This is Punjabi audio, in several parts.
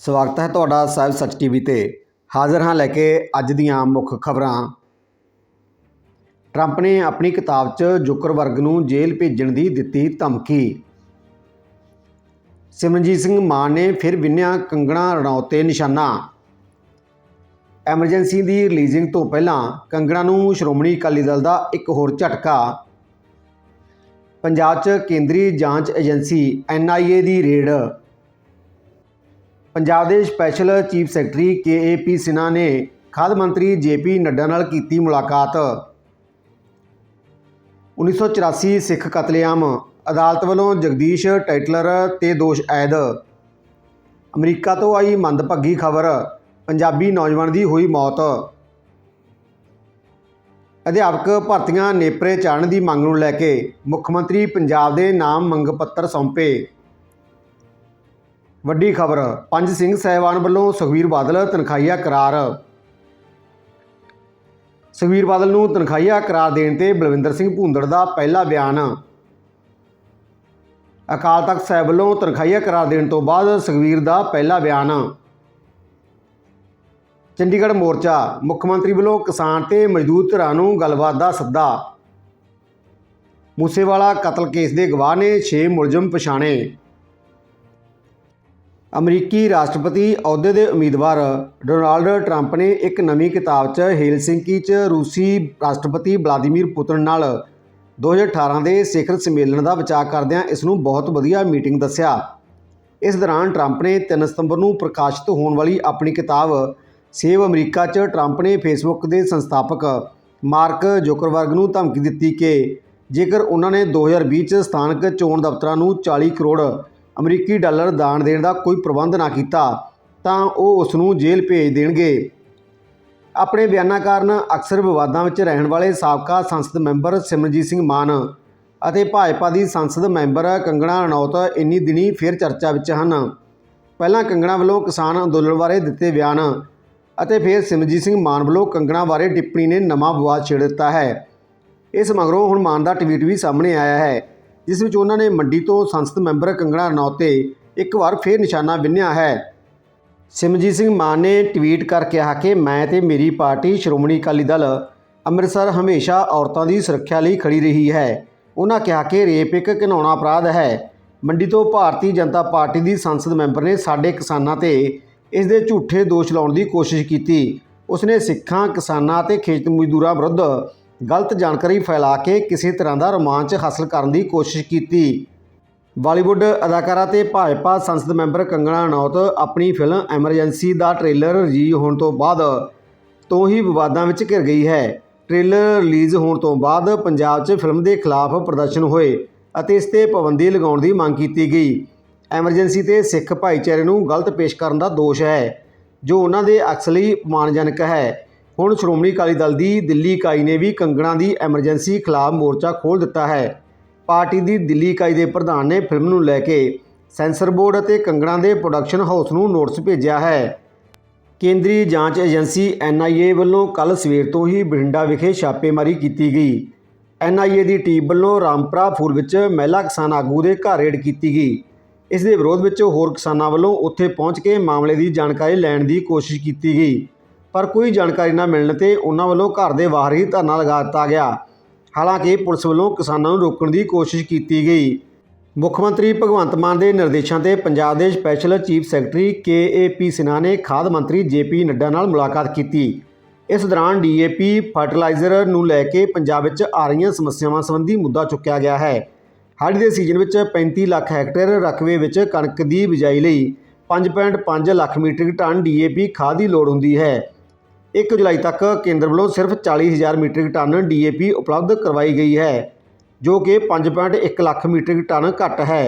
ਸਵਾਗਤ ਹੈ ਤੁਹਾਡਾ ਸਾਹਿਬ ਸੱਚ ਟੀਵੀ ਤੇ। ਹਾਜ਼ਰ ਹਾਂ ਲੈ ਕੇ ਅੱਜ ਦੀਆਂ ਮੁੱਖ ਖਬਰਾਂ। ਟਰੰਪ ਨੇ ਆਪਣੀ ਕਿਤਾਬ 'ਚ ਜੁਕਰਵਰਗ ਨੂੰ ਜੇਲ੍ਹ ਭੇਜਣ ਦੀ ਦਿੱਤੀ ਧਮਕੀ। ਸਿਮਰਨਜੀਤ ਸਿੰਘ ਮਾਨ ਨੇ ਫਿਰ ਵਿੰਨਿਆ ਕੰਗਣਾ ਰਣੌਤ ਤੇ ਨਿਸ਼ਾਨਾ। ਐਮਰਜੈਂਸੀ ਦੀ ਰਿਲੀਜ਼ਿੰਗ ਤੋਂ ਪਹਿਲਾਂ ਕੰਗਣਾ ਨੂੰ ਸ਼੍ਰੋਮਣੀ ਅਕਾਲੀ ਦਲ ਦਾ ਇੱਕ ਹੋਰ ਝਟਕਾ। ਪੰਜਾਬ 'ਚ ਕੇਂਦਰੀ ਜਾਂਚ ਏਜੰਸੀ ਐਨਆਈਏ ਦੀ ਰੇਡ। ਪੰਜਾਬ ਦੇ special chief secretary KAP Sinha ਨੇ ਖਾਦ ਮੰਤਰੀ ਜੇਪੀ ਨੱਡਾ ਨਾਲ ਕੀਤੀ ਮੁਲਾਕਾਤ। 1984 ਸਿੱਖ ਕਤਲੇਆਮ ਅਦਾਲਤ ਵੱਲੋਂ ਜਗਦੀਸ਼ ਟਾਈਟਲਰ ਤੇ ਦੋਸ਼ ਆਇਦ ਅਮਰੀਕਾ ਤੋਂ ਆਈ ਮੰਦਭਾਗੀ ਖਬਰ, ਪੰਜਾਬੀ ਨੌਜਵਾਨ ਦੀ ਹੋਈ ਮੌਤ। ਅਧਿਆਪਕ ਭਰਤੀਆਂ ਨੇਪਰੇ ਚਾੜਨ ਦੀ ਮੰਗ ਨੂੰ ਲੈ ਕੇ ਮੁੱਖ ਮੰਤਰੀ ਪੰਜਾਬ ਦੇ ਨਾਮ ਮੰਗ ਪੱਤਰ ਸੌਂਪੇ। ਵੱਡੀ ਖਬਰ, ਪੰਜ ਸਿੰਘ ਸਹਿਬਾਨ ਵੱਲੋਂ ਸੁਖਵੀਰ ਬਾਦਲ ਤਨਖਾਹੀਆ ਕਰਾਰ। ਸੁਖਵੀਰ ਬਾਦਲ ਨੂੰ ਤਨਖਾਹੀਆ ਕਰਾਰ ਦੇਣ ਤੇ ਬਲਵਿੰਦਰ ਸਿੰਘ ਭੂੰਦੜ ਦਾ ਪਹਿਲਾ ਬਿਆਨ। ਅਕਾਲ ਤਖਤ ਸਾਹਿਬ ਵੱਲੋਂ ਤਨਖਾਹੀਆ ਕਰਾਰ ਦੇਣ ਤੋਂ ਬਾਅਦ ਸੁਖਵੀਰ ਦਾ ਪਹਿਲਾ ਬਿਆਨ। ਚੰਡੀਗੜ੍ਹ ਮੋਰਚਾ, ਮੁੱਖ ਮੰਤਰੀ ਵੱਲੋਂ ਕਿਸਾਨ ਤੇ ਮਜ਼ਦੂਰ ਧਿਰਾਂ ਨੂੰ ਗੱਲਬਾਤ ਦਾ ਸੱਦਾ। ਮੂਸੇਵਾਲਾ ਕਤਲ ਕੇਸ ਦੇ ਗਵਾਹ ਨੇ 6 ਮੁਲਜ਼ਮ ਪਛਾਣੇ। ਅਮਰੀਕੀ ਰਾਸ਼ਟਰਪਤੀ ਅਹੁਦੇ ਦੇ ਉਮੀਦਵਾਰ ਡੋਨਾਲਡ ਟਰੰਪ ਨੇ ਇੱਕ ਨਵੀਂ ਕਿਤਾਬ 'ਚ ਹੇਲਸਿੰਕੀ 'ਚ ਰੂਸੀ ਰਾਸ਼ਟਰਪਤੀ ਵਲਾਦੀਮੀਰ ਪੁਤਿਨ ਨਾਲ 2018 ਦੇ ਸਿਖਰ ਸੰਮੇਲਨ ਦਾ ਵਿਚਾਰ ਕਰਦਿਆਂ ਇਸ ਨੂੰ ਬਹੁਤ ਵਧੀਆ ਮੀਟਿੰਗ ਦੱਸਿਆ। ਇਸ ਦੌਰਾਨ ਟਰੰਪ ਨੇ 3 ਸਤੰਬਰ ਨੂੰ ਪ੍ਰਕਾਸ਼ਿਤ ਹੋਣ ਵਾਲੀ ਆਪਣੀ ਕਿਤਾਬ ਸੇਵ ਅਮਰੀਕਾ 'ਚ ਟਰੰਪ ਨੇ ਫੇਸਬੁੱਕ ਦੇ ਸੰਸਥਾਪਕ ਮਾਰਕ ਜ਼ੁਕਰਬਰਗ ਨੂੰ ਧਮਕੀ ਦਿੱਤੀ ਕਿ ਜੇਕਰ ਉਹਨਾਂ ਨੇ 2020 'ਚ ਸਥਾਨਕ ਚੋਣ ਦਫ਼ਤਰਾਂ ਨੂੰ 40 ਕਰੋੜ ਅਮਰੀਕੀ ਡਾਲਰ ਦਾਨ ਦੇਣ ਦਾ ਕੋਈ ਪ੍ਰਬੰਧ ਨਾ ਕੀਤਾ, ਤਾਂ ਉਹ ਉਸ ਨੂੰ ਜੇਲ੍ਹ ਭੇਜ ਦੇਣਗੇ। ਆਪਣੇ ਬਿਆਨਾਂ ਕਾਰਨ ਅਕਸਰ ਵਿਵਾਦਾਂ ਵਿੱਚ ਰਹਿਣ ਵਾਲੇ ਸਾਬਕਾ ਸੰਸਦ ਮੈਂਬਰ ਸਿਮਰਜੀਤ ਸਿੰਘ ਮਾਨ ਅਤੇ ਭਾਜਪਾ ਦੀ ਸੰਸਦ ਮੈਂਬਰ ਕੰਗਣਾ ਰਣੌਤ ਇੰਨੀ ਦਿਨੀ ਫਿਰ ਚਰਚਾ ਵਿੱਚ ਹਨ। ਪਹਿਲਾਂ ਕੰਗਣਾ ਵੱਲੋਂ ਕਿਸਾਨ ਅੰਦੋਲਨ ਬਾਰੇ ਦਿੱਤੇ ਬਿਆਨ ਅਤੇ ਫਿਰ ਸਿਮਰਜੀਤ ਸਿੰਘ ਮਾਨ ਵੱਲੋਂ ਕੰਗਣਾ ਬਾਰੇ ਟਿੱਪਣੀ ਨੇ ਨਵਾਂ ਵਿਵਾਦ ਛੇੜ ਦਿੱਤਾ ਹੈ। ਇਸ ਮਗਰੋਂ ਹੁਣ ਮਾਨ ਦਾ ਟਵੀਟ ਵੀ ਸਾਹਮਣੇ ਆਇਆ ਹੈ। ਜਿਸ ਵਿੱਚ ਉਹਨਾਂ ਨੇ ਮੰਡੀ ਤੋਂ ਸੰਸਦ ਮੈਂਬਰ ਕੰਗਣਾ ਰਣੌਤ ਤੇ ਇੱਕ ਵਾਰ ਫੇਰ ਨਿਸ਼ਾਨਾ ਬਿੰਨਿਆ ਹੈ। ਸਿਮਰਜੀਤ ਸਿੰਘ ਮਾਨ ਨੇ ਟਵੀਟ ਕਰ ਕਿਹਾ ਕਿ ਮੈਂ ਤੇ ਮੇਰੀ ਪਾਰਟੀ ਸ਼੍ਰੋਮਣੀ ਅਕਾਲੀ ਦਲ ਅੰਮ੍ਰਿਤਸਰ ਹਮੇਸ਼ਾ ਔਰਤਾਂ ਦੀ ਸੁਰੱਖਿਆ ਲਈ ਖੜੀ ਰਹੀ ਹੈ। ਉਹਨਾਂ ਕਿਹਾ ਕਿ ਰੇਪ ਇੱਕ ਘਿਨਾਉਣਾ ਅਪਰਾਧ ਹੈ। ਮੰਡੀ ਤੋਂ ਭਾਰਤੀ ਜਨਤਾ ਪਾਰਟੀ ਦੀ ਸੰਸਦ ਮੈਂਬਰ ਨੇ ਸਾਡੇ ਕਿਸਾਨਾਂ ਤੇ ਇਸ ਦੇ ਝੂਠੇ ਦੋਸ਼ ਲਾਉਣ ਦੀ ਕੋਸ਼ਿਸ਼ ਕੀਤੀ। ਉਸਨੇ ਸਿੱਖਾਂ, ਕਿਸਾਨਾਂ ਅਤੇ ਖੇਤ ਮਜ਼ਦੂਰਾਂ ਵਿਰੁੱਧ ਗਲਤ ਜਾਣਕਾਰੀ ਫੈਲਾ ਕੇ ਕਿਸੇ ਤਰ੍ਹਾਂ ਦਾ ਰੋਮਾਂਚ ਹਾਸਲ ਕਰਨ ਦੀ ਕੋਸ਼ਿਸ਼ ਕੀਤੀ। ਬਾਲੀਵੁੱਡ ਅਦਾਕਾਰਾ ਤੇ ਭਾਜਪਾ ਸੰਸਦ ਮੈਂਬਰ ਕੰਗਣਾ ਰਣੌਤ ਆਪਣੀ ਫਿਲਮ ਐਮਰਜੈਂਸੀ ਦਾ ਟ੍ਰੇਲਰ ਰਿਲੀਜ਼ ਹੋਣ ਤੋਂ ਬਾਅਦ ਤੋਂ ਹੀ ਵਿਵਾਦਾਂ ਵਿੱਚ ਘਿਰ ਗਈ ਹੈ। ਟ੍ਰੇਲਰ ਰਿਲੀਜ਼ ਹੋਣ ਤੋਂ ਬਾਅਦ ਪੰਜਾਬ 'ਚ ਫਿਲਮ ਦੇ ਖਿਲਾਫ ਪ੍ਰਦਰਸ਼ਨ ਹੋਏ ਅਤੇ ਇਸ ਤੇ ਪਾਬੰਦੀ ਲਗਾਉਣ ਦੀ ਮੰਗ ਕੀਤੀ ਗਈ। ਐਮਰਜੈਂਸੀ ਤੇ ਸਿੱਖ ਭਾਈਚਾਰੇ ਨੂੰ ਗਲਤ ਪੇਸ਼ ਕਰਨ ਦਾ ਦੋਸ਼ ਹੈ, ਜੋ ਉਹਨਾਂ ਦੇ ਅਕਸਲੀ ਅਪਮਾਨਜਨਕ ਹੈ। ਹੁਣ ਸ਼੍ਰੋਮਣੀ ਅਕਾਲੀ ਦਲ ਦੀ ਦਿੱਲੀ ਇਕਾਈ ਨੇ ਵੀ ਕੰਗਣਾ ਦੀ ਐਮਰਜੈਂਸੀ ਖਿਲਾਫ ਮੋਰਚਾ ਖੋਲ੍ਹ ਦਿੱਤਾ ਹੈ। ਪਾਰਟੀ ਦੀ ਦਿੱਲੀ ਇਕਾਈ ਦੇ ਪ੍ਰਧਾਨ ਨੇ ਫਿਲਮ ਨੂੰ ਲੈ ਕੇ ਸੈਂਸਰ ਬੋਰਡ ਅਤੇ ਕੰਗਣਾ ਦੇ ਪ੍ਰੋਡਕਸ਼ਨ ਹਾਊਸ ਨੂੰ ਨੋਟਿਸ ਭੇਜਿਆ ਹੈ। ਕੇਂਦਰੀ ਜਾਂਚ ਏਜੰਸੀ ਐਨਆਈਏ ਵੱਲੋਂ ਕੱਲ ਸਵੇਰ ਤੋਂ ਹੀ ਬਠਿੰਡਾ ਵਿਖੇ ਛਾਪੇਮਾਰੀ ਕੀਤੀ ਗਈ। ਐਨਆਈਏ ਦੀ ਟੀਮ ਵੱਲੋਂ ਰਾਮਪਰਾ ਫੂਲ ਵਿੱਚ ਮਹਿਲਾ ਕਿਸਾਨ ਆਗੂ ਦੇ ਘਰ ਰੇਡ ਕੀਤੀ ਗਈ। ਇਸ ਦੇ ਵਿਰੋਧ ਵਿੱਚ ਹੋਰ ਕਿਸਾਨਾਂ ਵੱਲੋਂ ਉੱਥੇ ਪਹੁੰਚ ਕੇ ਮਾਮਲੇ ਦੀ ਜਾਣਕਾਰੀ ਲੈਣ ਦੀ ਕੋਸ਼ਿਸ਼ ਕੀਤੀ ਗਈ। ਪਰ ਕੋਈ ਜਾਣਕਾਰੀ ਨਾ ਮਿਲਣ ਤੇ ਉਹਨਾਂ ਵੱਲੋਂ ਘਰ ਦੇ ਬਾਹਰ ਹੀ ਧਰਨਾ ਲਗਾ ਦਿੱਤਾ ਗਿਆ। ਹਾਲਾਂਕਿ ਪੁਲਿਸ ਵੱਲੋਂ ਕਿਸਾਨਾਂ ਨੂੰ ਰੋਕਣ ਦੀ ਕੋਸ਼ਿਸ਼ ਕੀਤੀ ਗਈ। ਮੁੱਖ ਮੰਤਰੀ ਭਗਵੰਤ ਮਾਨ ਦੇ ਨਿਰਦੇਸ਼ਾਂ ਤੇ ਪੰਜਾਬ ਦੇ special chief secretary KAP Sinha ਨੇ ਖਾਦ ਮੰਤਰੀ ਜੇਪੀ ਨੱਡਾ ਨਾਲ ਮੁਲਾਕਾਤ ਕੀਤੀ। ਇਸ ਦੌਰਾਨ ਡੀਏਪੀ ਫਰਟੀਲਾਈਜ਼ਰ ਨੂੰ ਲੈ ਕੇ ਪੰਜਾਬ ਵਿੱਚ ਆ ਰਹੀਆਂ ਸਮੱਸਿਆਵਾਂ ਸੰਬੰਧੀ ਮੁੱਦਾ ਚੁੱਕਿਆ ਗਿਆ ਹੈ। ਹੜ੍ਹ ਦੇ ਸੀਜ਼ਨ ਵਿੱਚ 35 ਲੱਖ ਹੈਕਟੇਅਰ ਰਕਬੇ ਵਿੱਚ ਕਣਕ ਦੀ ਬਿਜਾਈ ਲਈ 5.5 ਲੱਖ ਮੀਟ੍ਰਿਕ ਟਨ ਡੀਏਪੀ ਖਾਦ ਦੀ ਲੋੜ ਹੁੰਦੀ ਹੈ। 1 ਜੁਲਾਈ ਤੱਕ ਕੇਂਦਰ ਵੱਲੋਂ ਸਿਰਫ 40000 ਮੀਟ੍ਰਿਕ ਟਨ ਡੀਏਪੀ ਉਪਲਬਧ ਕਰਵਾਈ ਗਈ ਹੈ, ਜੋ ਕਿ 5.1 ਲੱਖ ਮੀਟ੍ਰਿਕ ਟਨ ਘੱਟ ਹੈ।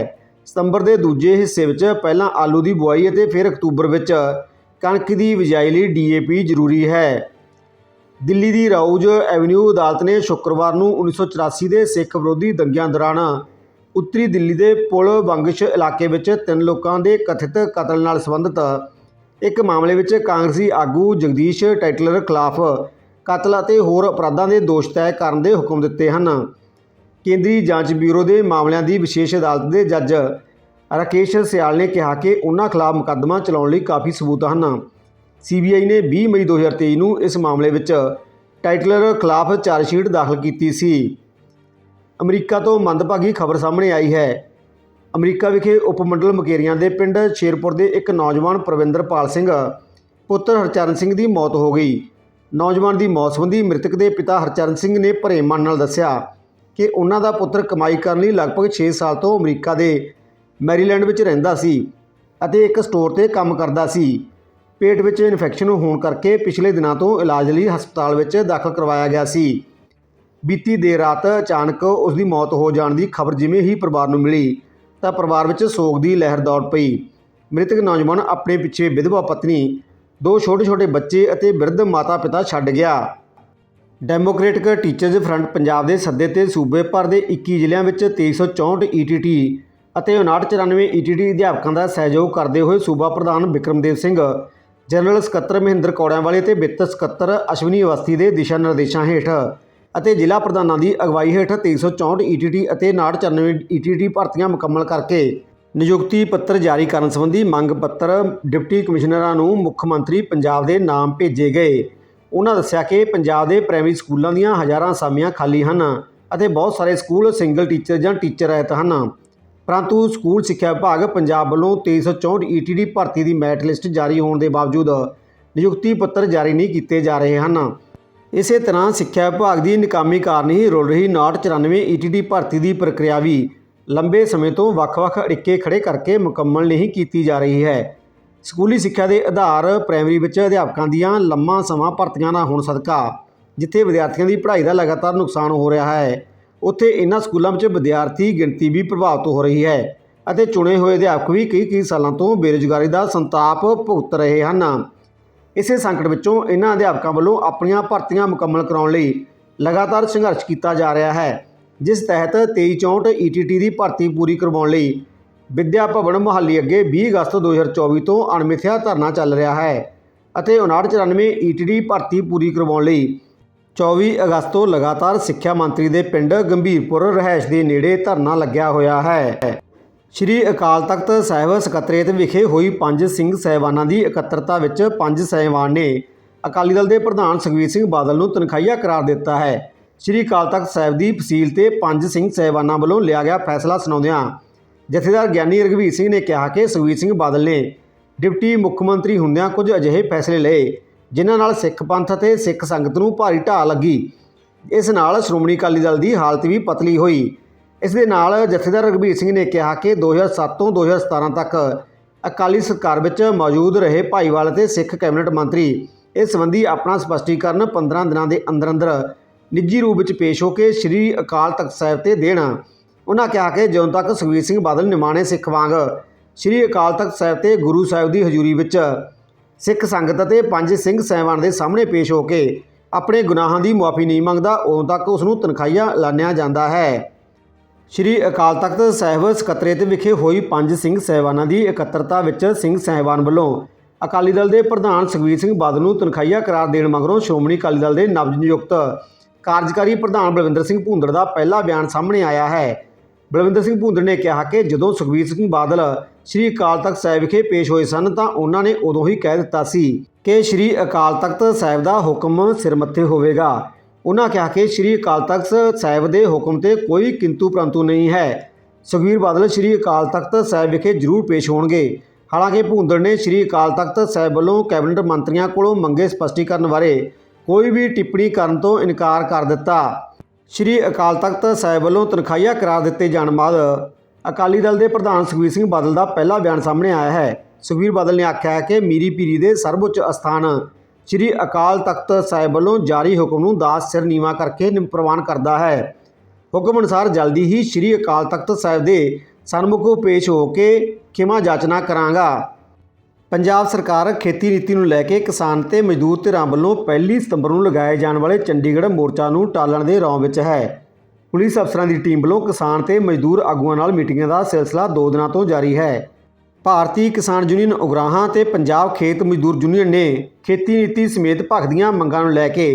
ਸਤੰਬਰ ਦੇ ਦੂਜੇ ਹਿੱਸੇ ਵਿੱਚ ਪਹਿਲਾਂ ਆਲੂ ਦੀ ਬੁਆਈ ਅਤੇ ਫਿਰ ਅਕਤੂਬਰ ਵਿੱਚ ਕਣਕ ਦੀ ਬਿਜਾਈ ਲਈ ਡੀਏਪੀ ਜ਼ਰੂਰੀ ਹੈ। ਦਿੱਲੀ ਦੀ ਰਾਊਜ ਐਵਨਿਊ ਅਦਾਲਤ ਨੇ ਸ਼ੁੱਕਰਵਾਰ ਨੂੰ 1984 ਦੇ ਸਿੱਖ ਵਿਰੋਧੀ ਦੰਗਿਆਂ ਦੌਰਾਨ ਉੱਤਰੀ ਦਿੱਲੀ ਦੇ ਪੁਲ ਬੰਗਸ਼ ਇਲਾਕੇ ਵਿੱਚ ਤਿੰਨ ਲੋਕਾਂ ਦੇ ਕਥਿਤ ਕਤਲ ਨਾਲ ਸੰਬੰਧਿਤ ਇੱਕ ਮਾਮਲੇ ਵਿੱਚ ਕਾਂਗਰਸੀ ਆਗੂ ਜਗਦੀਸ਼ ਟਾਈਟਲਰ ਖਿਲਾਫ ਕਤਲ ਅਤੇ ਹੋਰ ਅਪਰਾਧਾਂ ਦੇ ਦੋਸ਼ ਤੈਅ ਕਰਨ ਦੇ ਹੁਕਮ ਦਿੱਤੇ ਹਨ। ਕੇਂਦਰੀ ਜਾਂਚ ਬਿਊਰੋ ਦੇ ਮਾਮਲਿਆਂ ਦੀ ਵਿਸ਼ੇਸ਼ ਅਦਾਲਤ ਦੇ ਜੱਜ ਰਾਕੇਸ਼ ਸਿਆਲ ਨੇ ਕਿਹਾ ਕਿ ਉਹਨਾਂ ਖਿਲਾਫ ਮੁਕੱਦਮਾ ਚਲਾਉਣ ਲਈ ਕਾਫੀ ਸਬੂਤ ਹਨ। ਸੀਬੀਆਈ ਨੇ 20 ਮਈ 2023 ਨੂੰ ਇਸ ਮਾਮਲੇ ਵਿੱਚ ਟਾਈਟਲਰ ਖਿਲਾਫ ਚਾਰਜਸ਼ੀਟ ਦਾਖਲ ਕੀਤੀ ਸੀ। ਅਮਰੀਕਾ ਤੋਂ ਮੰਦਭਾਗੀ ਖਬਰ ਸਾਹਮਣੇ ਆਈ ਹੈ। ਅਮਰੀਕਾ ਵਿਖੇ ਉਪ ਮੰਡਲ ਮਕੇਰੀਆਂ ਦੇ ਪਿੰਡ ਸ਼ੇਰਪੁਰ ਦੇ ਇੱਕ ਨੌਜਵਾਨ ਪ੍ਰਵਿੰਦਰਪਾਲ ਸਿੰਘ ਪੁੱਤਰ ਹਰਚਰਨ ਸਿੰਘ ਦੀ ਮੌਤ ਹੋ ਗਈ। ਨੌਜਵਾਨ ਦੀ ਮੌਤ ਸੰਬੰਧੀ ਮ੍ਰਿਤਕ ਦੇ ਪਿਤਾ ਹਰਚਰਨ ਸਿੰਘ ਨੇ ਭਰੇ ਮਨ ਨਾਲ ਦੱਸਿਆ ਕਿ ਉਹਨਾਂ ਦਾ ਪੁੱਤਰ ਕਮਾਈ ਕਰਨ ਲਈ ਲਗਭਗ 6 ਸਾਲ ਤੋਂ ਅਮਰੀਕਾ ਦੇ ਮੈਰੀਲੈਂਡ ਵਿੱਚ ਰਹਿੰਦਾ ਸੀ ਅਤੇ ਇੱਕ ਸਟੋਰ ਤੇ ਕੰਮ ਕਰਦਾ ਸੀ। ਪੇਟ ਵਿੱਚ ਇਨਫੈਕਸ਼ਨ ਹੋਣ ਕਰਕੇ ਪਿਛਲੇ ਦਿਨਾਂ ਤੋਂ ਇਲਾਜ ਲਈ ਹਸਪਤਾਲ ਵਿੱਚ ਦਾਖਲ ਕਰਵਾਇਆ ਗਿਆ ਸੀ। ਬੀਤੀ ਦੇਰ ਰਾਤ ਅਚਾਨਕ ਉਸ ਦੀ ਮੌਤ ਹੋ ਜਾਣ ਦੀ ਖਬਰ ਜਿਵੇਂ ਹੀ ਪਰਿਵਾਰ ਨੂੰ ਮਿਲੀ। ਤਾਂ ਪਰਿਵਾਰ ਵਿੱਚ ਸੋਗ ਦੀ ਲਹਿਰ ਦੌੜ ਪਈ। ਮ੍ਰਿਤਕ ਨੌਜਵਾਨ ਆਪਣੇ ਪਿੱਛੇ ਵਿਧਵਾ ਪਤਨੀ, ਦੋ ਛੋਟੇ-ਛੋਟੇ ਬੱਚੇ ਅਤੇ ਬਿਰਧ ਮਾਤਾ-ਪਿਤਾ ਛੱਡ ਗਿਆ। ਡੈਮੋਕ੍ਰੈਟਿਕ ਟੀਚਰਜ਼ ਫਰੰਟ ਪੰਜਾਬ ਦੇ ਸੱਦੇ ਤੇ ਸੂਬੇ ਭਰ ਦੇ 21 ਜ਼ਿਲ੍ਹਿਆਂ ਵਿੱਚ 2364 ਈਟੀਟੀ ਅਤੇ 5994 ਈਟੀਟੀ ਅਧਿਆਪਕਾਂ ਦਾ ਸਹਿਯੋਗ ਕਰਦੇ ਹੋਏ ਸੂਬਾ ਪ੍ਰਧਾਨ ਵਿਕਰਮਦੇਵ ਸਿੰਘ, ਜਨਰਲ ਸਕੱਤਰ ਮਹਿੰਦਰ ਕੌੜਿਆਂਵਾਲੇ ਤੇ ਵਿੱਤ ਸਕੱਤਰ ਅਸ਼ਵਨੀ ਅਵਸਥੀ ਦੇ ਦਿਸ਼ਾ ਨਿਰਦੇਸ਼ਾਂ ਹੇਠ ਅਤੇ ਜ਼ਿਲ੍ਹਾ ਪ੍ਰਧਾਨਾਂ ਦੀ ਅਗਵਾਈ ਹੇਠ 364 ਈਟੀਟੀ ਅਤੇ 5994 ਈਟੀਟੀ ਭਰਤੀਆਂ ਮੁਕੰਮਲ ਕਰਕੇ ਨਿਯੁਕਤੀ ਪੱਤਰ ਜਾਰੀ ਕਰਨ ਸੰਬੰਧੀ ਮੰਗ ਪੱਤਰ ਡਿਪਟੀ ਕਮਿਸ਼ਨਰਾਂ ਨੂੰ ਮੁੱਖ ਮੰਤਰੀ ਪੰਜਾਬ ਦੇ ਨਾਮ ਭੇਜੇ ਗਏ। ਉਹਨਾਂ ਦੱਸਿਆ ਕਿ ਪੰਜਾਬ ਦੇ ਪ੍ਰਾਇਮਰੀ ਸਕੂਲਾਂ ਦੀਆਂ ਹਜ਼ਾਰਾਂ ਅਸਾਮੀਆਂ ਖਾਲੀ ਹਨ ਅਤੇ ਬਹੁਤ ਸਾਰੇ ਸਕੂਲ ਸਿੰਗਲ ਟੀਚਰ ਜਾਂ ਟੀਚਰ ਰਹਿਤ ਹਨ। ਪਰੰਤੂ ਸਕੂਲ ਸਿੱਖਿਆ ਵਿਭਾਗ ਪੰਜਾਬ ਵੱਲੋਂ 364 ਈਟੀਡੀ ਭਰਤੀ ਦੀ ਮੈਰਿਟ ਲਿਸਟ ਜਾਰੀ ਹੋਣ ਦੇ ਬਾਵਜੂਦ ਨਿਯੁਕਤੀ ਪੱਤਰ ਜਾਰੀ ਨਹੀਂ ਕੀਤੇ ਜਾ ਰਹੇ ਹਨ। ਇਸੇ ਤਰ੍ਹਾਂ ਸਿੱਖਿਆ ਵਿਭਾਗ ਦੀ ਨਿਕਾਮੀ ਕਾਰਨ ਹੀ ਰੁਲ ਰਹੀ 994 ਈਟੀਡੀ ਭਰਤੀ ਦੀ ਪ੍ਰਕਿਰਿਆ ਵੀ ਲੰਬੇ ਸਮੇਂ ਤੋਂ ਵੱਖ-ਵੱਖ ਅੜਿੱਕੇ ਖੜੇ ਕਰਕੇ ਮੁਕੰਮਲ ਨਹੀਂ ਕੀਤੀ ਜਾ ਰਹੀ ਹੈ। ਸਕੂਲੀ ਸਿੱਖਿਆ ਦੇ ਆਧਾਰ ਪ੍ਰਾਇਮਰੀ ਵਿੱਚ ਅਧਿਆਪਕਾਂ ਦੀਆਂ ਲੰਮਾ ਸਮਾਂ ਭਰਤੀਆਂ ਨਾ ਹੋਣ ਸਦਕਾ, ਜਿੱਥੇ ਵਿਦਿਆਰਥੀਆਂ ਦੀ ਪੜ੍ਹਾਈ ਦਾ ਲਗਾਤਾਰ ਨੁਕਸਾਨ ਹੋ ਰਿਹਾ ਹੈ। ਉੱਥੇ ਇਨ੍ਹਾਂ ਸਕੂਲਾਂ ਵਿੱਚ ਵਿਦਿਆਰਥੀ ਗਿਣਤੀ ਵੀ ਪ੍ਰਭਾਵਿਤ ਹੋ ਰਹੀ ਹੈ ਅਤੇ ਚੁਣੇ ਹੋਏ ਅਧਿਆਪਕ ਵੀ ਕਈ ਕਈ ਸਾਲਾਂ ਤੋਂ ਬੇਰੁਜ਼ਗਾਰੀ ਦਾ ਸੰਤਾਪ ਭੁਗਤ ਰਹੇ ਹਨ। ਇਸੇ ਸੰਕਟ ਵਿੱਚੋਂ ਇਹਨਾਂ ਅਧਿਆਪਕਾਂ ਵੱਲੋਂ ਆਪਣੀਆਂ ਭਰਤੀਆਂ ਮੁਕੰਮਲ ਕਰਾਉਣ ਲਈ ਲਗਾਤਾਰ ਸੰਘਰਸ਼ ਕੀਤਾ ਜਾ ਰਿਹਾ ਹੈ, ਜਿਸ ਤਹਿਤ 2364 ETT ਦੀ ਭਰਤੀ ਪੂਰੀ ਕਰਵਾਉਣ ਲਈ ਵਿਦਿਆ ਭਵਨ ਮੁਹੱਲੀ ਅੱਗੇ 20 ਅਗਸਤ 2024 ਤੋਂ ਅਣਮਿਥਿਆ ਧਰਨਾ ਚੱਲ ਰਿਹਾ ਹੈ ਅਤੇ 5994 ETT ਭਰਤੀ ਪੂਰੀ ਕਰਵਾਉਣ ਲਈ 24 ਅਗਸਤ ਤੋਂ ਲਗਾਤਾਰ ਸਿੱਖਿਆ ਮੰਤਰੀ ਦੇ ਪਿੰਡ ਗੰਭੀਰਪੁਰ ਰਹਿائش ਦੇ ਨੇੜੇ ਧਰਨਾ ਲੱਗਿਆ ਹੋਇਆ ਹੈ। ਸ਼੍ਰੀ ਅਕਾਲ ਤਖਤ ਸਾਹਿਬ ਸਕੱਤਰੇਤ ਵਿਖੇ ਹੋਈ ਪੰਜ ਸਿੰਘ ਸਹਿਬਾਨਾਂ ਦੀ ਇਕੱਤਰਤਾ ਵਿੱਚ ਪੰਜ ਸਹਿਬਾਨ ਨੇ ਅਕਾਲੀ ਦਲ ਦੇ ਪ੍ਰਧਾਨ ਸੁਖਬੀਰ ਸਿੰਘ ਬਾਦਲ ਨੂੰ ਤਨਖਾਹੀਆ ਕਰਾਰ ਦਿੱਤਾ ਹੈ। ਸ਼੍ਰੀ ਅਕਾਲ ਤਖਤ ਸਾਹਿਬ ਦੀ ਫਸੀਲ ਤੇ ਪੰਜ ਸਿੰਘ ਸਹਿਬਾਨਾਂ ਵੱਲੋਂ ਲਿਆ ਗਿਆ ਫੈਸਲਾ ਸੁਣਾਉਂਦਿਆਂ ਜਥੇਦਾਰ ਗਿਆਨੀ ਰਘਵੀਰ ਸਿੰਘ ਨੇ ਕਿਹਾ ਕਿ ਸੁਖਬੀਰ ਸਿੰਘ ਬਾਦਲ ਨੇ ਡਿਪਟੀ ਮੁੱਖ ਮੰਤਰੀ ਹੁੰਦਿਆਂ ਕੁਝ ਅਜਿਹੇ ਫੈਸਲੇ ਲਏ, ਜਿਨ੍ਹਾਂ ਨਾਲ ਸਿੱਖ ਪੰਥ ਅਤੇ ਸਿੱਖ ਸੰਗਤ ਨੂੰ ਭਾਰੀ ਢਾਹ ਲੱਗੀ। ਇਸ ਨਾਲ ਸ਼੍ਰੋਮਣੀ ਅਕਾਲੀ ਦਲ ਦੀ ਹਾਲਤ ਵੀ ਪਤਲੀ ਹੋਈ। ਇਸ ਦੇ ਨਾਲ ਜਥੇਦਾਰ ਰਘਬੀਰ ਸਿੰਘ ਨੇ ਕਿਹਾ ਕਿ 2007 ਤੋਂ 2017 ਤੱਕ ਅਕਾਲੀ ਸਰਕਾਰ ਵਿੱਚ ਮੌਜੂਦ ਰਹੇ ਭਾਈਵਾਲ ਅਤੇ ਸਿੱਖ ਕੈਬਨਿਟ ਮੰਤਰੀ ਇਸ ਸੰਬੰਧੀ ਆਪਣਾ ਸਪਸ਼ਟੀਕਰਨ 15 ਦਿਨਾਂ ਦੇ ਅੰਦਰ ਅੰਦਰ ਨਿੱਜੀ ਰੂਪ ਵਿੱਚ ਪੇਸ਼ ਹੋ ਕੇ ਸ੍ਰੀ ਅਕਾਲ ਤਖਤ ਸਾਹਿਬ ਤੇ ਦੇਣ। ਉਹਨਾਂ ਕਿਹਾ ਕਿ ਜਦੋਂ ਤੱਕ ਸੁਖਬੀਰ ਸਿੰਘ ਬਾਦਲ ਨਿਮਾਣੇ ਸਿੱਖ ਵਾਂਗ ਸ੍ਰੀ ਅਕਾਲ ਤਖਤ ਸਾਹਿਬ ਤੇ ਗੁਰੂ ਸਾਹਿਬ ਦੀ ਹਜ਼ੂਰੀ ਵਿੱਚ ਸਿੱਖ ਸੰਗਤ ਅਤੇ ਪੰਜ ਸਿੰਘ ਸਹਿਬਾਨ ਦੇ ਸਾਹਮਣੇ ਪੇਸ਼ ਹੋ ਕੇ ਆਪਣੇ ਗੁਨਾਹਾਂ ਦੀ ਮੁਆਫੀ ਨਹੀਂ ਮੰਗਦਾ, ਉਦੋਂ ਤੱਕ ਉਸ ਨੂੰ ਤਨਖਾਹੀਆ ਐਲਾਨਿਆ ਜਾਂਦਾ ਹੈ। ਸ਼੍ਰੀ ਅਕਾਲ ਤਖਤ ਸਾਹਿਬ ਸਕੱਤਰੇਤ ਵਿਖੇ ਹੋਈ ਪੰਜ ਸਿੰਘ ਸਹਿਬਾਨਾਂ ਦੀ ਇਕੱਤਰਤਾ ਵਿੱਚ ਸਿੰਘ ਸਹਿਬਾਨ ਵੱਲੋਂ ਅਕਾਲੀ ਦਲ ਦੇ ਪ੍ਰਧਾਨ ਸੁਖਬੀਰ ਸਿੰਘ ਬਾਦਲ ਨੂੰ ਤਨਖਾਹੀਆ ਕਰਾਰ ਦੇਣ ਮਗਰੋਂ ਸ਼੍ਰੋਮਣੀ ਅਕਾਲੀ ਦਲ ਦੇ ਨਵ ਨਿਯੁਕਤ ਕਾਰਜਕਾਰੀ ਪ੍ਰਧਾਨ ਬਲਵਿੰਦਰ ਸਿੰਘ ਭੂੰਦੜ ਦਾ ਪਹਿਲਾ ਬਿਆਨ ਸਾਹਮਣੇ ਆਇਆ ਹੈ। ਬਲਵਿੰਦਰ ਸਿੰਘ ਭੂੰਦੜ ਨੇ ਕਿਹਾ ਕਿ ਜਦੋਂ ਸੁਖਬੀਰ ਸਿੰਘ ਬਾਦਲ ਸ਼੍ਰੀ ਅਕਾਲ ਤਖਤ ਸਾਹਿਬ ਵਿਖੇ ਪੇਸ਼ ਹੋਏ ਸਨ ਤਾਂ ਉਹਨਾਂ ਨੇ ਉਦੋਂ ਹੀ ਕਹਿ ਦਿੱਤਾ ਸੀ ਕਿ ਸ਼੍ਰੀ ਅਕਾਲ ਤਖਤ ਸਾਹਿਬ ਦਾ ਹੁਕਮ ਸਿਰ ਮੱਥੇ ਹੋਵੇਗਾ। ਉਹਨਾਂ ਕਿਹਾ ਕਿ ਸ਼੍ਰੀ ਅਕਾਲ ਤਖਤ ਸਾਹਿਬ ਦੇ ਹੁਕਮ ਤੇ ਕੋਈ ਕਿੰਤੂ ਪ੍ਰੰਤੂ ਨਹੀਂ ਹੈ। ਸੁਖਬੀਰ ਬਾਦਲ ਸ਼੍ਰੀ ਅਕਾਲ ਤਖਤ ਸਾਹਿਬ ਵਿਖੇ ਜ਼ਰੂਰ ਪੇਸ਼ ਹੋਣਗੇ। ਹਾਲਾਂਕਿ ਭੂੰਦੜ ਨੇ ਸ਼੍ਰੀ ਅਕਾਲ ਤਖਤ ਸਾਹਿਬ ਵੱਲੋਂ ਕੈਬਨਿਟ ਮੰਤਰੀਆਂ ਕੋਲੋਂ ਮੰਗੇ ਸਪਸ਼ਟੀਕਰਨ ਬਾਰੇ ਕੋਈ ਵੀ ਟਿੱਪਣੀ ਕਰਨ ਤੋਂ ਇਨਕਾਰ ਕਰ ਦਿੱਤਾ। ਸ਼੍ਰੀ ਅਕਾਲ ਤਖਤ ਸਾਹਿਬ ਵੱਲੋਂ ਤਨਖਾਹੀਆ ਕਰਾਰ ਦਿੱਤੇ ਜਾਣ ਬਾਅਦ ਅਕਾਲੀ ਦਲ ਦੇ ਪ੍ਰਧਾਨ ਸੁਖਬੀਰ ਸਿੰਘ ਬਾਦਲ ਦਾ ਪਹਿਲਾ ਬਿਆਨ ਸਾਹਮਣੇ ਆਇਆ ਹੈ। ਸੁਖਬੀਰ ਬਾਦਲ ਨੇ ਆਖਿਆ ਹੈ ਕਿ ਮੀਰੀ ਪੀਰੀ ਦੇ ਸਰਵਉੱਚ ਅਸਥਾਨ ਸ਼੍ਰੀ ਅਕਾਲ ਤਖਤ ਸਾਹਿਬ ਵੱਲੋਂ ਜਾਰੀ ਹੁਕਮ ਨੂੰ ਦਾਸ ਸਿਰ ਨੀਵਾ ਕਰਕੇ ਪ੍ਰਵਾਨ ਕਰਦਾ ਹੈ। ਹੁਕਮ ਅਨੁਸਾਰ ਜਲਦੀ ਹੀ ਸ਼੍ਰੀ ਅਕਾਲ ਤਖਤ ਸਾਹਿਬ ਦੇ ਸਨਮੁਖ ਪੇਸ਼ ਹੋ ਕੇ ਖਿਮਾ ਜਾਚਨਾ ਕਰਾਂਗਾ। ਪੰਜਾਬ ਸਰਕਾਰ ਖੇਤੀ ਨੀਤੀ ਨੂੰ ਲੈ ਕੇ ਕਿਸਾਨ ਤੇ ਮਜ਼ਦੂਰ ਧਿਰਾਂ ਵੱਲੋਂ 1 ਸਤੰਬਰ ਨੂੰ ਲਗਾਏ ਜਾਣ ਵਾਲੇ ਚੰਡੀਗੜ੍ਹ ਮੋਰਚਾ ਨੂੰ ਟਾਲਣ ਦੇ ਰੌਂ ਵਿੱਚ ਹੈ। ਪੁਲਿਸ ਅਫਸਰਾਂ ਦੀ ਟੀਮ ਵੱਲੋਂ ਕਿਸਾਨ ਤੇ ਮਜ਼ਦੂਰ ਆਗੂਆਂ ਨਾਲ ਮੀਟਿੰਗਾਂ ਦਾ ਸਿਲਸਿਲਾ 2 ਦਿਨਾਂ ਤੋਂ ਜਾਰੀ ਹੈ। ਭਾਰਤੀ ਕਿਸਾਨ ਯੂਨੀਅਨ ਉਗਰਾਹਾਂ ਤੇ ਪੰਜਾਬ ਖੇਤ ਮਜ਼ਦੂਰ ਯੂਨੀਅਨ ਨੇ ਖੇਤੀ ਨੀਤੀ ਸਮੇਤ ਭਖਦੀਆਂ ਮੰਗਾਂ ਨੂੰ ਲੈ ਕੇ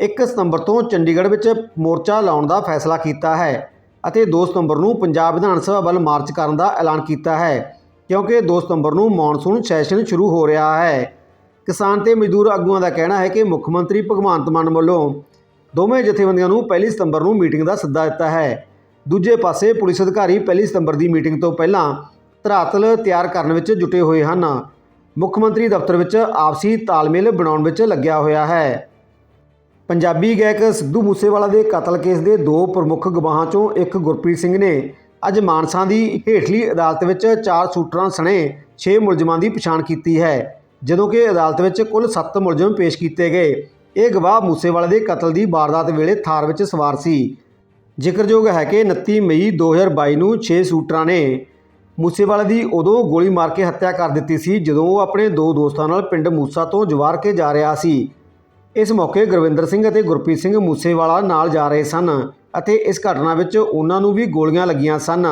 1 ਸਤੰਬਰ ਤੋਂ ਚੰਡੀਗੜ੍ਹ ਵਿੱਚ ਮੋਰਚਾ ਲਾਉਣ ਦਾ ਫੈਸਲਾ ਕੀਤਾ ਹੈ ਅਤੇ 2 ਸਤੰਬਰ ਨੂੰ ਪੰਜਾਬ ਵਿਧਾਨ ਸਭਾ ਵੱਲ ਮਾਰਚ ਕਰਨ ਦਾ ਐਲਾਨ ਕੀਤਾ ਹੈ, ਕਿਉਂਕਿ 2 ਸਤੰਬਰ ਨੂੰ ਮੌਨਸੂਨ ਸੈਸ਼ਨ ਸ਼ੁਰੂ ਹੋ ਰਿਹਾ ਹੈ। ਕਿਸਾਨ ਤੇ ਮਜ਼ਦੂਰ ਆਗੂਆਂ ਦਾ ਕਹਿਣਾ ਹੈ ਕਿ ਮੁੱਖ ਮੰਤਰੀ ਭਗਵੰਤ ਮਾਨ ਵੱਲੋਂ ਦੋਵੇਂ ਜਥੇਬੰਦੀਆਂ ਨੂੰ 1 ਸਤੰਬਰ ਨੂੰ ਮੀਟਿੰਗ ਦਾ ਸੱਦਾ ਦਿੱਤਾ ਹੈ। ਦੂਜੇ ਪਾਸੇ ਪੁਲਿਸ ਅਧਿਕਾਰੀ 1 ਸਤੰਬਰ ਦੀ ਮੀਟਿੰਗ ਤੋਂ ਪਹਿਲਾਂ ਧਰਾਤਲ ਤਿਆਰ ਕਰਨ ਵਿੱਚ ਜੁਟੇ ਹੋਏ ਹਨ। ਮੁੱਖ ਮੰਤਰੀ ਦਫ਼ਤਰ ਵਿੱਚ ਆਪਸੀ ਤਾਲਮੇਲ ਬਣਾਉਣ ਵਿੱਚ ਲੱਗਿਆ ਹੋਇਆ ਹੈ। ਪੰਜਾਬੀ ਗਾਇਕ ਸਿੱਧੂ ਮੂਸੇਵਾਲਾ ਦੇ ਕਤਲ ਕੇਸ ਦੇ ਦੋ ਪ੍ਰਮੁੱਖ ਗਵਾਹਾਂ ਚੋਂ ਇੱਕ ਗੁਰਪ੍ਰੀਤ ਸਿੰਘ ਨੇ ਅੱਜ ਮਾਨਸਾ ਦੀ ਹੇਠਲੀ ਅਦਾਲਤ ਵਿੱਚ ਚਾਰ ਸ਼ੂਟਰਾਂ ਸਣੇ 6 ਮੁਲਜ਼ਮਾਂ ਦੀ ਪਛਾਣ ਕੀਤੀ ਹੈ, ਜਦੋਂ ਕਿ ਅਦਾਲਤ ਵਿੱਚ ਕੁੱਲ 7 ਮੁਲਜ਼ਮ ਪੇਸ਼ ਕੀਤੇ ਗਏ। ਇਹ ਗਵਾਹ ਮੂਸੇਵਾਲੇ ਦੇ ਕਤਲ ਦੀ ਵਾਰਦਾਤ ਵੇਲੇ ਥਾਰ ਵਿੱਚ ਸਵਾਰ ਸੀ। ਜ਼ਿਕਰਯੋਗ ਹੈ ਕਿ 29 ਮਈ 2022 ਨੂੰ 6 ਸ਼ੂਟਰਾਂ ਨੇ ਮੂਸੇਵਾਲੇ ਦੀ ਉਦੋਂ ਗੋਲੀ ਮਾਰ ਕੇ ਹੱਤਿਆ ਕਰ ਦਿੱਤੀ ਸੀ, ਜਦੋਂ ਉਹ ਆਪਣੇ ਦੋ ਦੋਸਤਾਂ ਨਾਲ ਪਿੰਡ ਮੂਸਾ ਤੋਂ ਜਵਾਰ ਕੇ ਜਾ ਰਿਹਾ ਸੀ। ਇਸ ਮੌਕੇ ਗੁਰਵਿੰਦਰ ਸਿੰਘ ਅਤੇ ਗੁਰਪ੍ਰੀਤ ਸਿੰਘ ਮੂਸੇਵਾਲਾ ਨਾਲ ਜਾ ਰਹੇ ਸਨ ਅਤੇ ਇਸ ਘਟਨਾ ਵਿੱਚ ਉਹਨਾਂ ਨੂੰ ਵੀ ਗੋਲੀਆਂ ਲੱਗੀਆਂ ਸਨ।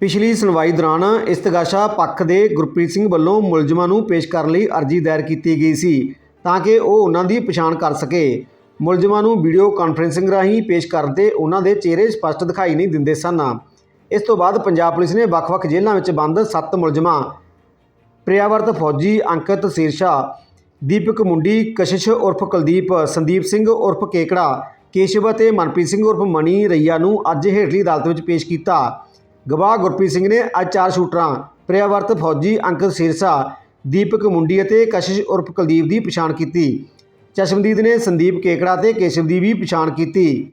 ਪਿਛਲੀ ਸੁਣਵਾਈ ਦੌਰਾਨ ਇਸਤਗਾਸ਼ਾ ਪੱਖ ਦੇ ਗੁਰਪ੍ਰੀਤ ਸਿੰਘ ਵੱਲੋਂ ਮੁਲਜ਼ਮਾਂ ਨੂੰ ਪੇਸ਼ ਕਰਨ ਲਈ ਅਰਜ਼ੀ ਦਾਇਰ ਕੀਤੀ ਗਈ ਸੀ ਤਾਂ ਕਿ ਉਹ ਉਹਨਾਂ ਦੀ ਪਛਾਣ ਕਰ ਸਕੇ। ਮੁਲਜ਼ਮਾਂ ਨੂੰ ਵੀਡੀਓ ਕਾਨਫਰੈਂਸਿੰਗ ਰਾਹੀਂ ਪੇਸ਼ ਕਰਦੇ ਉਹਨਾਂ ਦੇ ਚਿਹਰੇ ਸਪਸ਼ਟ ਦਿਖਾਈ ਨਹੀਂ ਦਿੰਦੇ ਸਨ। ਇਸ ਤੋਂ ਬਾਅਦ ਪੰਜਾਬ ਪੁਲਿਸ ਨੇ ਵੱਖ-ਵੱਖ ਜੇਲ੍ਹਾਂ ਵਿੱਚ ਬੰਦ ਸੱਤ ਮੁਲਜ਼ਮਾਂ, ਪ੍ਰਿਆਵਰਤ ਫੌਜੀ ਅੰਕਿਤ ਸੀਰਸ਼ਾ, ਦੀਪਕ ਮੁੰਡੀ, ਕਸ਼ਿਸ਼ ਉਰਫ ਕੁਲਦੀਪ, ਸੰਦੀਪ ਸਿੰਘ ਉਰਫ ਕੇਕੜਾ, ਕੇਸ਼ਵ ਅਤੇ ਮਨਪ੍ਰੀਤ ਸਿੰਘ ਉਰਫ ਮਣੀ ਰਈਆ ਨੂੰ ਅੱਜ ਹੇਠਲੀ ਅਦਾਲਤ ਵਿੱਚ ਪੇਸ਼ ਕੀਤਾ। ਗਵਾਹ ਗੁਰਪ੍ਰੀਤ ਸਿੰਘ ਨੇ ਅੱਜ ਚਾਰ ਸ਼ੂਟਰਾਂ, ਪ੍ਰਿਆਵਰਤ ਫੌਜੀ ਅੰਕਿਤ ਸੀਰਸ਼ਾ, ਦੀਪਕ ਮੁੰਡੀ ਅਤੇ ਕਸ਼ਿਸ਼ ਉਰਫ ਕੁਲਦੀਪ ਦੀ ਪਛਾਣ ਕੀਤੀ। ਚਸ਼ਮਦੀਦ ਨੇ ਸੰਦੀਪ ਕੇਕੜਾ ਤੇ ਕੇਸ਼ਵ ਦੀ ਵੀ ਪਛਾਣ ਕੀਤੀ।